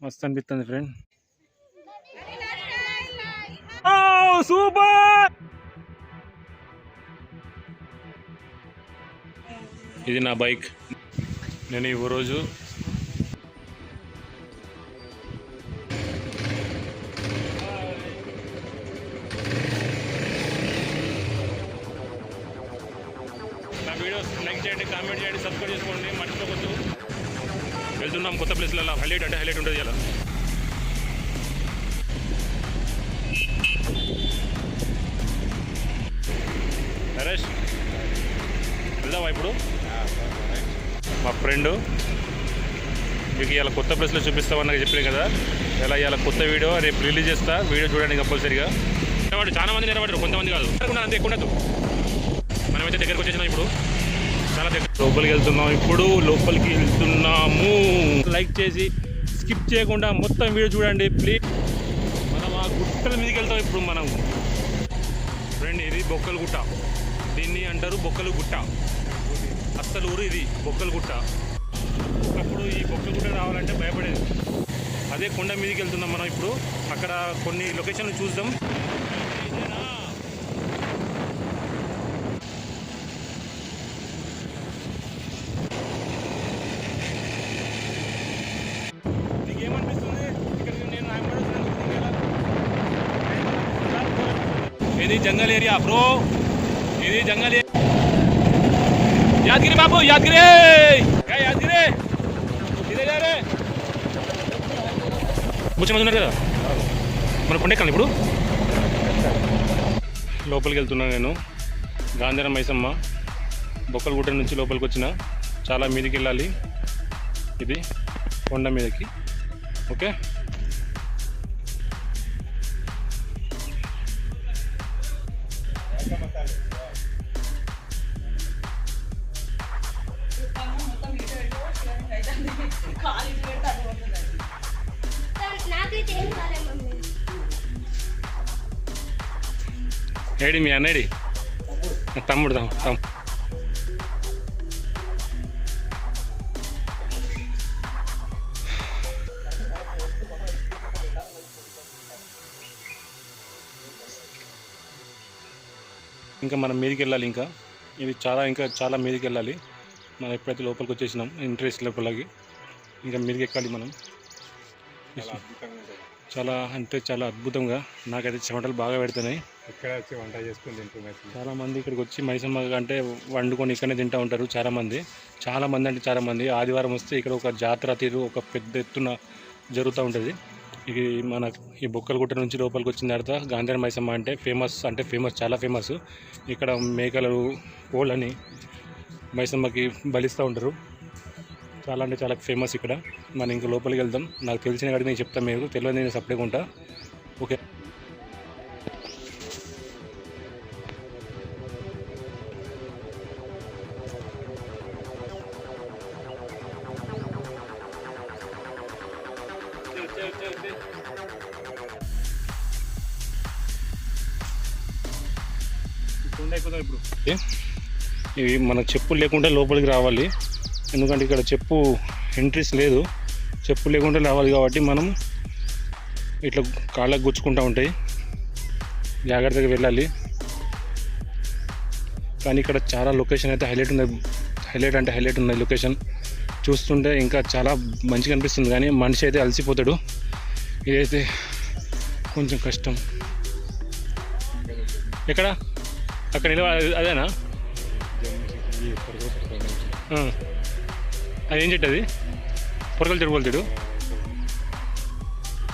మస్తు అనిపిస్తుంది friend super! ఇది నా బైక్. నేను ఈ రోజు నా వీడియోస్ లైక్ చేయండి కామెంట్ చేయండి వెళ్తున్నాం కొత్త ప్లేస్లలో. హైలైట్ అంటే హైలైట్ ఉంటుంది ఇలా నరేష్ వెళ్దామా ఇప్పుడు? మా ఫ్రెండ్. మీకు ఇలా కొత్త ప్లేస్లో చూపిస్తామని నాకు చెప్పిన కదా. ఇలా ఇలా కొత్త వీడియో రేపు రిలీజ్ చేస్తా. వీడియో చూడండి కంపల్సరీగా. నిలబడు చాలా మంది నిలబడరు కొంతమంది కాదు. అనుకున్నాను అంతే ఎక్కువ ఉండదు మనమైతే దగ్గరకు వచ్చేసినాం ఇప్పుడు. చాలా దగ్గర లోపలికి వెళ్తున్నాం. ఇప్పుడు లోపలికి వెళ్తున్నాము. లైక్ చేసి స్కిప్ చేయకుండా మొత్తం వీడియో చూడండి ప్లీజ్ మనం ఆ గుట్టల మీదకి వెళ్తాం ఇప్పుడు మనం. ఫ్రెండ్ ఇది బొక్కల గుట్ట. దీన్ని అంటారు బొక్కలు గుట్ట. అస్సలు ఊరు ఇది బొక్కల గుట్ట. ఒకప్పుడు ఈ బొక్కల గుట్ట రావాలంటే భయపడేది. అదే కొండ మీదకి వెళ్తున్నాం మనం ఇప్పుడు. అక్కడ కొన్ని లొకేషన్లు చూద్దాం. అనిపిస్తుంది. నేను ఇది జంగల్ ఏరియా బ్రో ఇది జంగల్ ఏరియా యాదగిరి బాబు యాదగిరి! ఏ యాదగిరి! ఇదే ఉన్నారు కదా? మన కొండెక్కాలి ఇప్పుడు? లోపలికి వెళ్తున్నాను నేను. గాంధీరం మైసమ్మ. బొక్కలగుట్ట నుంచి లోపలికి వచ్చిన. చాలా మీదకి వెళ్ళాలి. ఇది కొండ మీదకి. ఓకే ఏడి మీ అన్నడి తమ్ముడు తమ్ తమ్ ఇంకా మనం మీదకి వెళ్ళాలి ఇంకా. ఇది చాలా ఇంకా చాలా మీదకి వెళ్ళాలి మనం ఎప్పుడైతే లోపలికి వచ్చేసినాం ఇంట్రెస్ట్ లోపలికి ఇంకా మీదకి ఎక్కాలి మనం. చాలా అంటే చాలా అద్భుతంగా. నాకైతే చెమటలు బాగా పెడుతున్నాయి. ఇక్కడ వచ్చి వంట చేసుకుని తింటున్నారు చాలా మంది ఇక్కడికి వచ్చి మైసమ్మ అంటే వండుకొని ఇక్కడనే తింటూ ఉంటారు చాలా మంది. చాలా మంది అంటే చాలా మంది. ఆదివారం వస్తే ఇక్కడ ఒక జాతర తీరు ఒక పెద్ద ఎత్తున జరుగుతూ ఉంటుంది. ఇది మన ఈ బొక్కలగుట్ట నుంచి లోపలికి వచ్చిన తర్వాత గాంధారి మైసమ్మ అంటే ఫేమస్ అంటే ఫేమస్ చాలా ఫేమస్ ఇక్కడ మేకలు కోళ్ళని మైసమ్మకి బలిస్తూ ఉంటారు. చాలా అంటే చాలా ఫేమస్ ఇక్కడ. మనం ఇంకా లోపలికి వెళ్దాం. నాకు తెలిసిన కాడికి నేను చెప్తాను మీరు తెలియదు నేను సపరేట్గా ఉంటా. ఓకే. ఇవి మన చెప్పులు లేకుండా లోపలికి రావాలి. ఎందుకంటే ఇక్కడ చెప్పు ఎంట్రీస్ లేదు. చెప్పు లేకుండా రావాలి కాబట్టి మనం ఇట్లా కాళ్ళకు గుచ్చుకుంటూ ఉంటాయి. జాగ్రత్తగా వెళ్ళాలి. కానీ ఇక్కడ చాలా లొకేషన్ అయితే హైలైట్ ఉంది. హైలైట్ అంటే హైలైట్ ఉంది లొకేషన్ చూస్తుంటే ఇంకా చాలా మంచిగా అనిపిస్తుంది కానీ మనిషి అయితే అలసిపోతాడు. ఇదైతే కొంచెం కష్టం. ఎక్కడ? అక్కడ నిలవ అదేనా? అది అదేం చెట్టు అది? పొరకలు చెడు చెడు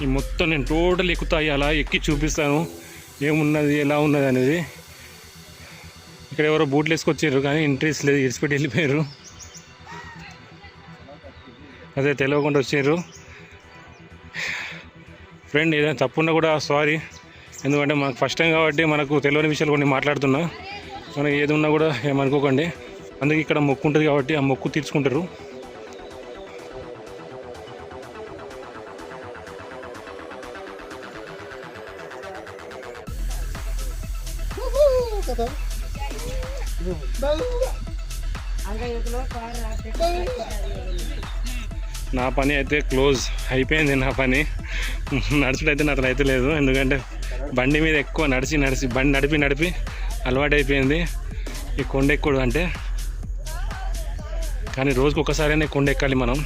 ఈ మొత్తం నేను టోటల్ ఎక్కుతాయి అలా ఎక్కి చూపిస్తాను. ఏమున్నది ఎలా ఉన్నది అనేది. ఇక్కడ ఎవరో బూట్లు వేసుకొచ్చారు కానీ ఇంట్రెస్ట్ లేదు ఇరిచిపెట్టి వెళ్ళిపోయారు. అదే తెలియకుండా వచ్చారు. ఫ్రెండ్ ఏదైనా తప్పున్నా కూడా సారీ ఎందుకంటే మనకు ఫస్ట్ టైం కాబట్టి మనకు తెలియని విషయాలు కొన్ని మాట్లాడుతున్నా. మనకి ఏది ఉన్నా కూడా ఏమనుకోకండి. అందుకే ఇక్కడ మొక్కు ఉంటుంది కాబట్టి ఆ మొక్కు తీర్చుకుంటారు. నా పని అయితే క్లోజ్ అయిపోయింది నా పని. నడుచుడైతే నాతో అయితే లేదు. ఎందుకంటే బండి మీద ఎక్కువ నడిచి నడిచి బండి నడిపి నడిపి అలవాటు అయిపోయింది ఈ కొండ ఎక్కుడు అంటే. కానీ రోజుకి ఒకసారైనా కొండ ఎక్కాలి మనం.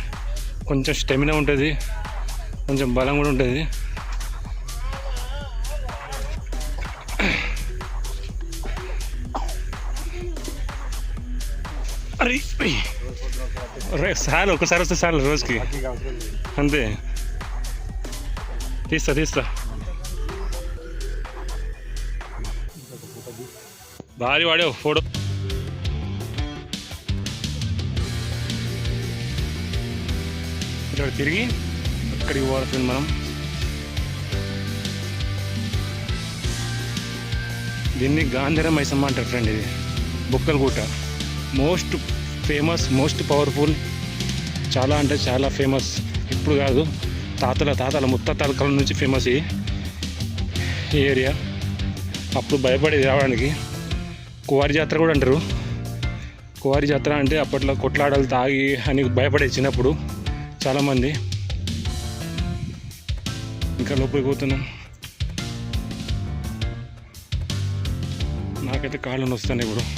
కొంచెం స్టెమినా ఉంటుంది. కొంచెం బలం కూడా ఉంటుంది. అరే సార్ ఒకసారి వస్తే చాలు రోజుకి. అంతే. తీస్తా తీస్తా. భారీ వాడావు ఫోటో. ఇక్కడ తిరిగి అక్కడికి పోవాలి మనం. దీన్ని గాంధీరం మైసమ్మ అంటారు ఫ్రెండ్ ఇది. బుక్కలగూట మోస్ట్ ఫేమస్ మోస్ట్ పవర్ఫుల్. చాలా అంటే చాలా ఫేమస్. ఇప్పుడు కాదు. తాతల తాతల ముత్తాతల కాలం నుంచి ఫేమస్ ఈ ఏరియా. అప్పుడు భయపడేది రావడానికి. కువారి జాతర కూడా అంటారు. కువారి జాతర అంటే అప్పట్లో కొట్లాడలు తాగి అని భయపడేది చిన్నప్పుడు చాలామంది. ఇంకా లోపలికి పోతున్నాం. నాకైతే కాళ్ళు నొస్తాను ఇప్పుడు.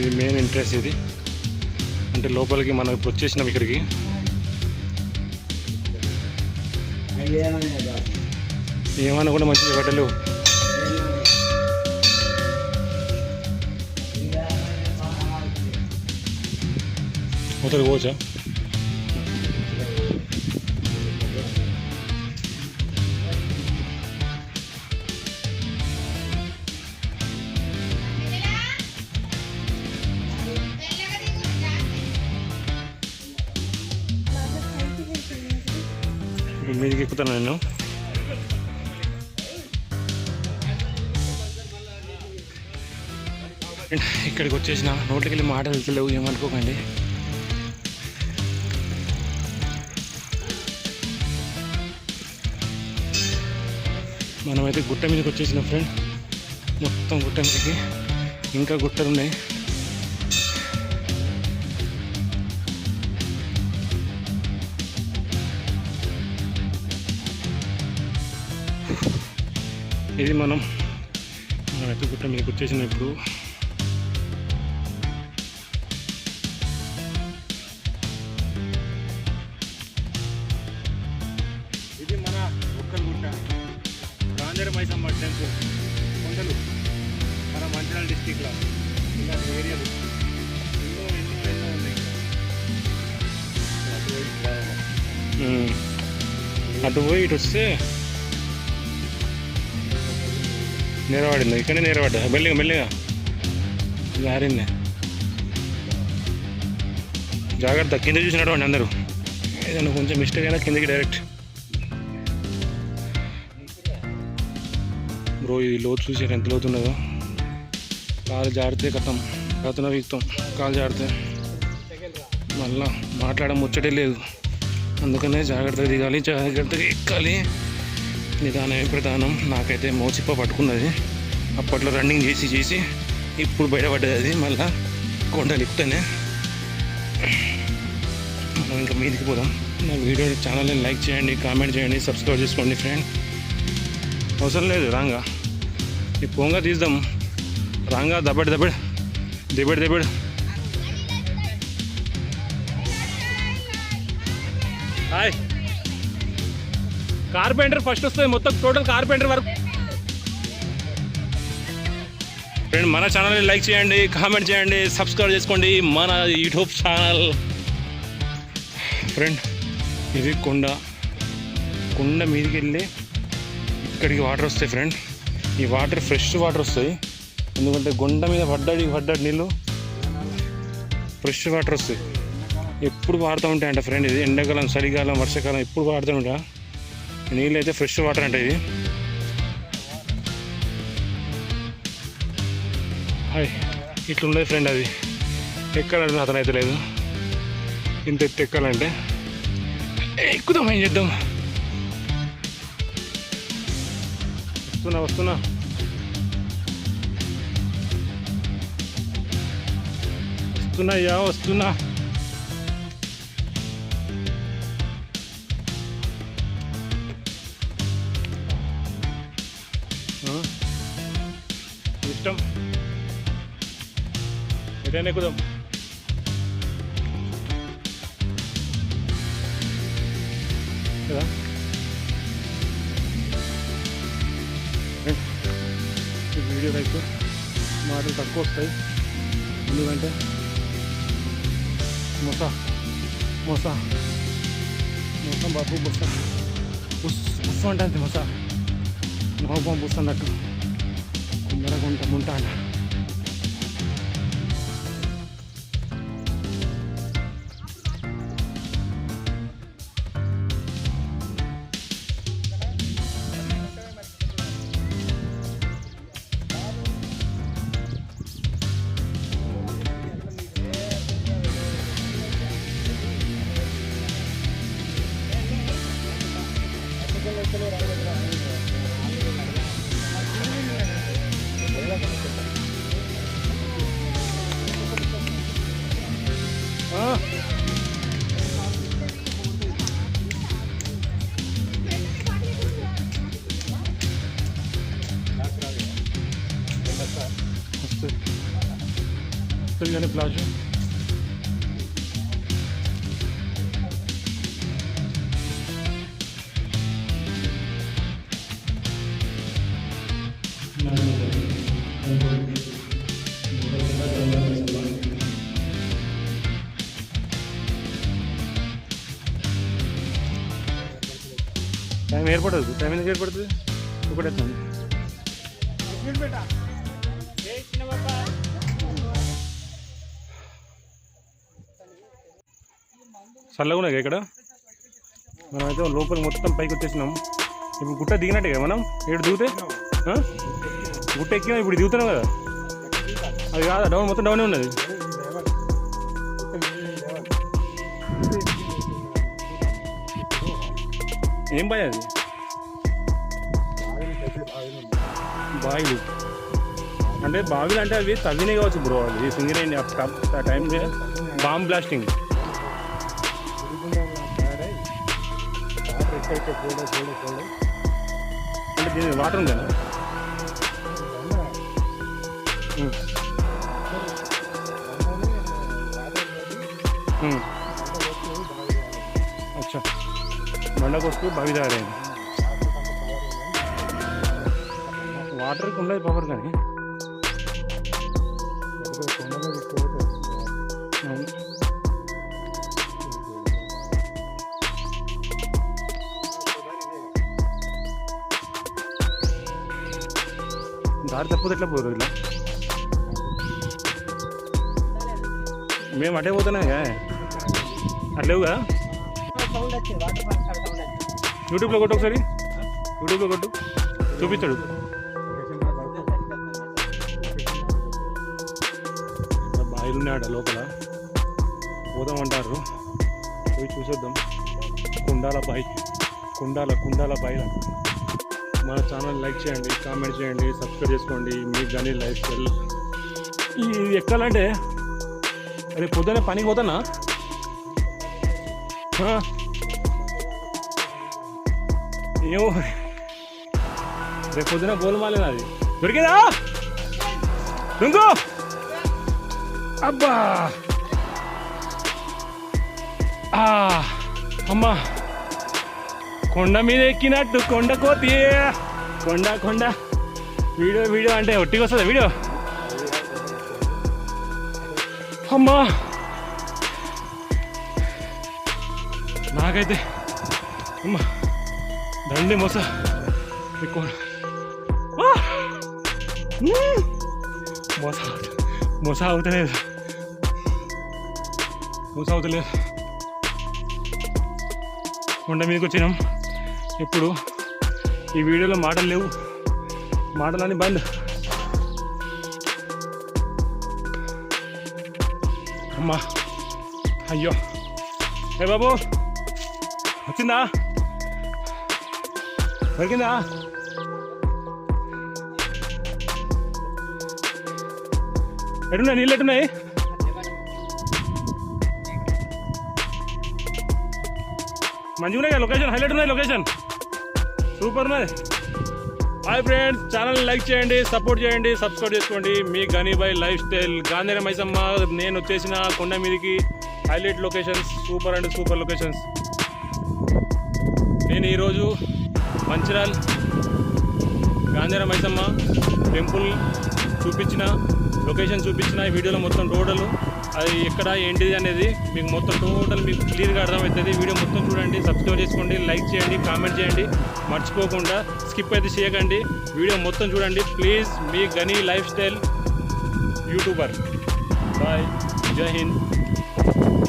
ఇది మెయిన్ ఇంట్రెస్ట్ ఇది. అంటే లోపలికి మనం ఇప్పుడు వచ్చేసినాం ఇక్కడికి. ఏమన్నా కూడా మంచిగా బట్టలు మొదలు పోవచ్చా? మీదకి ఎక్కుతాను నేను. ఇక్కడికి వచ్చేసిన నోట్లకి వెళ్ళి మాటలు వెళ్తలేవు ఏమనుకోకండి మనమైతే గుట్ట మీదకి వచ్చేసిన ఫ్రెండ్. మొత్తం గుట్ట మీదకి. ఇంకా గుట్టలు ఉన్నాయి ఇది మనం మనమైతే గుట్ట మీదకి వచ్చేసిన ఇప్పుడు ఇది మన ఒక్కల గుట్ట. గాంధీర మైసమ్మ టెంపుల్. కొండలు. మన మంచిర్యాల డిస్టిక్లో. ఇలాంటి ఏరియాలు ఎన్నో ఎన్నో ఎన్నో ఉన్నాయి. అటు పోయి ఇటు వస్తే నేరవాడింది ఇక్కడే నేరవాడ్డా మెల్లిగా మెల్లిగా. జారింది. జాగ్రత్త కింద చూసినటువంటి అందరూ. ఏదైనా కొంచెం మిస్టేక్ అయినా కిందకి డైరెక్ట్ బ్రో ఈ లోతు చూసారు? ఎంత లోతు ఉన్నదో. కాలు జారితే కథం కథన వీక్తాం. కాలు జారితే. మళ్ళా మాట్లాడడం ముచ్చటే లేదు. అందుకనే జాగ్రత్తగా దిగాలి జాగ్రత్తగా ఎక్కాలి. నిదానమే ప్రధానం. నాకైతే మోచిప్ప పట్టుకున్నది. అప్పట్లో రన్నింగ్ చేసి చేసి ఇప్పుడు బయటపడ్డది అది. మళ్ళా కొండలు ఎక్కుతేనే మనం ఇంకా మీదికి పోదాం. నా వీడియో ఛానల్ని లైక్ చేయండి కామెంట్ చేయండి సబ్స్క్రైబ్ చేసుకోండి ఫ్రెండ్. అవసరం లేదు రాంగా. ఈ పొంగ తీద్దాం. రాంగా దబ్బడి దబ్బడి దిబడి దిబడి హాయ్. కార్పెంటర్ ఫస్ట్ వస్తుంది మొత్తం టోటల్ కార్పెంటర్ వరకు. ఫ్రెండ్ మన ఛానల్ని లైక్ చేయండి కామెంట్ చేయండి సబ్స్క్రైబ్ చేసుకోండి మన యూట్యూబ్ ఛానల్ ఫ్రెండ్ ఇది కొండ. కొండ మీదకి వెళ్ళి ఇక్కడికి వాటర్ వస్తాయి ఫ్రెండ్ ఈ వాటర్ ఫ్రెష్ వాటర్ వస్తాయి. ఎందుకంటే కొండ మీద పడ్డాడు పడ్డాడు నీళ్ళు ఫ్రెష్ వాటర్ వస్తాయి. ఎప్పుడు వాడుతూ ఉంటాయంట ఫ్రెండ్ ఇది ఎండాకాలం చలికాలం వర్షాకాలం ఎప్పుడు వాడుతూ ఉంటా. నీళ్ళు అయితే ఫ్రెష్ వాటర్ అంటే ఇది. హాయ్ ఇట్లుండే ఫ్రెండ్ అది ఎక్కాలంటే అతను అయితే లేదు. ఇంత ఎత్తు ఎక్కాలంటే. ఎక్కుదాం ఏం చేద్దాం? వస్తున్నా వస్తున్నా. వస్తున్నాయ్యా వస్తున్నా. ఎటైనా ఎక్కుదాం కదా వీడియో రైతు మాటలు తక్కువ వస్తాయి ఎందుకంటే మొస మొస మొత్తం బాబు బుస్స బుస్ బుస్సు అంటే అంతే మొస నవ్వు బుస్సు అన్నట్టు కుందర గుంట వస్తుంది కానీ ప్లాజో టైం ఏర్పడదు టైం ఎందుకు ఏర్పడుతుంది ఒకటి ఎత్తాను చల్లగా ఉన్నాయి ఇక్కడ? మనమైతే లోపల మొత్తం పైకి వచ్చేసినాం. ఇప్పుడు గుట్ట దిగినట్టే కదా మనం? ఏడు దిగితే? గుట్ట ఎక్కినా ఇప్పుడు దిగుతున్నాం కదా? అది కాదా డౌన్ మొత్తం డౌనే ఉన్నది. ఏం భయ అది? బావిలు అంటే బావిలు అంటే అవి తవ్వినే కావచ్చు బ్రో అది సింగరేణి ఆ టైం బాంబ్ బ్లాస్టింగ్. అంటే దీని వాటర్ ఉందా. అచ్చా. బండకు వస్తూ బావి తయారైంది వాటర్కి ఉండదు పవర్ కానీ. దారి తప్పదు ఎట్లా పోరు ఇలా? మేము అటే పోతున్నాగా కదా అట్లేవుగా యూట్యూబ్లో కొట్టు ఒకసారి. యూట్యూబ్లో కొట్టు. చూపించాడు బాయిలు ఉన్నాడు లోపల. పోదామంటారు పోయి చూసేద్దాం. కుండాల బాయి. కుండాల కుండాల బాయిల. మన ఛానల్ లైక్ చేయండి కామెంట్ చేయండి సబ్స్క్రైబ్ చేసుకోండి. మీకు కానీ లైఫ్ స్టైల్ ఇది ఎక్కాలంటే రేపు పొద్దునే పనికి పోతానా ఏమో. రేపు పొద్దున గోల్మాలే అది? దొరికిందా? ఇంకో అబ్బా! ఆ, అమ్మా! కొండ మీద ఎక్కినట్టు కొండ కోతి. కొండ కొండ. వీడియో వీడియో అంటే ఒట్టికి వస్తుందా వీడియో? అమ్మా! నాకైతే అమ్మా దండి మోస. ఎక్కువ మోస మ్మ్! అవుతలేదు. మోస అవుతలేదు. కొండ మీదకి వచ్చినాం ఇప్పుడు ఈ వీడియోలో మాటలు లేవు. మాటలని బంద్. అమ్మా. అయ్యో. ఏ బాబు? వచ్చిందా? దొరికిందా? ఎటున్నాయి? నీళ్ళు ఎట్టున్నాయి మంచిగా ఉన్నాయి? లొకేషన్ హైలైట్ ఉన్నాయి లొకేషన్. సూపర్ మరి హాయ్ ఫ్రెండ్స్ ఛానల్ లైక్ చేయండి సపోర్ట్ చేయండి సబ్స్క్రైబ్ చేసుకోండి. మీ గనీబాయ్ లైఫ్ స్టైల్ గాంధీర మైసమ్మ నేను వచ్చేసిన కొండ మీదకి highlight locations super and super locations. నేను ఈరోజు మంచిరాల్ గాంధీర మైసమ్మ టెంపుల్ చూపించిన లొకేషన్ చూపించిన ఈ వీడియోలో మొత్తం టోటల్ అది ఎక్కడ ఏంటిది అనేది మీకు మొత్తం టోటల్ మీకు క్లియర్గా అర్థమవుతుంది. వీడియో మొత్తం చూడండి సబ్స్క్రైబ్ చేసుకోండి లైక్ చేయండి కామెంట్ చేయండి. మర్చిపోకుండా స్కిప్ అయితే చేయకండి. వీడియో మొత్తం చూడండి. ప్లీజ్ మీ గనీ లైఫ్ స్టైల్ యూట్యూబర్ బాయ్ జై హింద్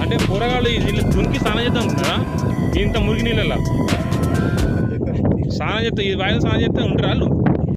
అంటే కూరగాయలు వీళ్ళు దునికి స్నానం చేద్దాం కదా? ఇంత మురికి నీళ్ళల్లో స్నానం చేస్తే ఈ వాయిదా స్నానం చేస్తే ఉంటారు వాళ్ళు?